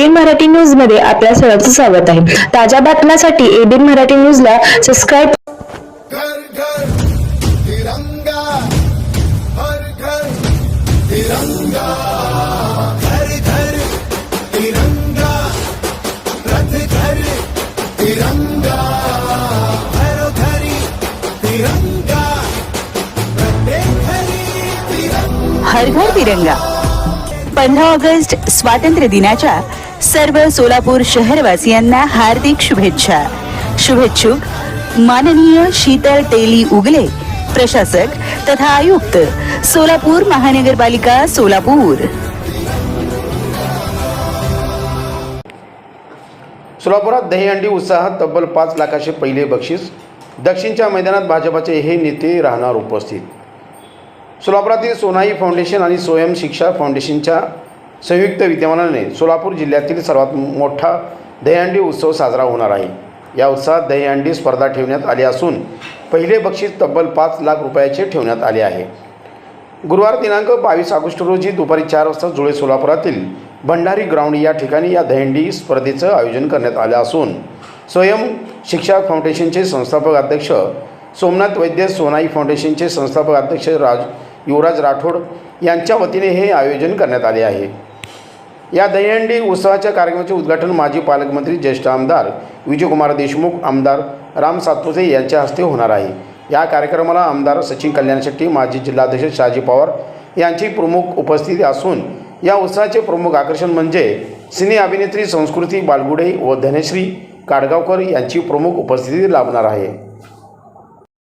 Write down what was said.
ABN Marathi न्यूजमध्ये आपल्या सर्वांचं स्वागत आहे. ताज्या बातम्यांसाठी एबीएन मराठी न्यूजला सबस्क्राईब घर घर तिरंगा. हर घर तिरंगा. पंधरा ऑगस्ट स्वातंत्र्य दिनाच्या सर्व सोलापूर शहरवासियांना हार्दिक शुभेच्छा. शुभेच्छुक माननीय शीतल तेली उगले प्रशासक तथा आयुक्त सोलापूर महानगरपालिका सोलापूर. सोलापुरात दहीहंडी उत्साहात तब्बल पाच लाखाचे पहिले बक्षीस. दक्षिणच्या मैदानात भाजपाचे हे नेते राहणार उपस्थित. सोलापुरातील सोनाई फाउंडेशन आणि स्वयं शिक्षा फाउंडेशनच्या संयुक्त विद्यमानाने सोलापूर जिल्ह्यातील सर्वात मोठा दहीहंडी उत्सव साजरा होणार आहे. या उत्सवात दहीहंडी स्पर्धा ठेवण्यात आली असून पहिले बक्षीस तब्बल पाच लाख रुपयाचे ठेवण्यात आले आहे. गुरुवार दिनांक बावीस ऑगस्ट रोजी दुपारी चार वाजता जुळे सोलापुरातील भंडारी ग्राउंड या ठिकाणी या दहीहंडी स्पर्धेचं आयोजन करण्यात आलं असून स्वयं शिक्षा फाउंडेशनचे संस्थापक अध्यक्ष सोमनाथ वैद्य सोनाई फाउंडेशनचे संस्थापक अध्यक्ष राज युवराज राठोड यांच्या वतीने हे आयोजन करण्यात आले आहे. या दहीहंडी उत्सवाच्या कार्यक्रमाचे उद्घाटन माजी पालकमंत्री ज्येष्ठ आमदार विजयकुमार देशमुख आमदार राम सातपुते यांच्या हस्ते होणार आहे. या कार्यक्रमाला आमदार सचिन कल्याण शेट्टी माजी जिल्हाध्यक्ष शहाजी पवार यांची प्रमुख उपस्थिती असून या उत्सवाचे प्रमुख आकर्षण म्हणजे सिने अभिनेत्री संस्कृती बालगुडे व धनश्री काडगावकर यांची प्रमुख उपस्थिती लाभणार आहे.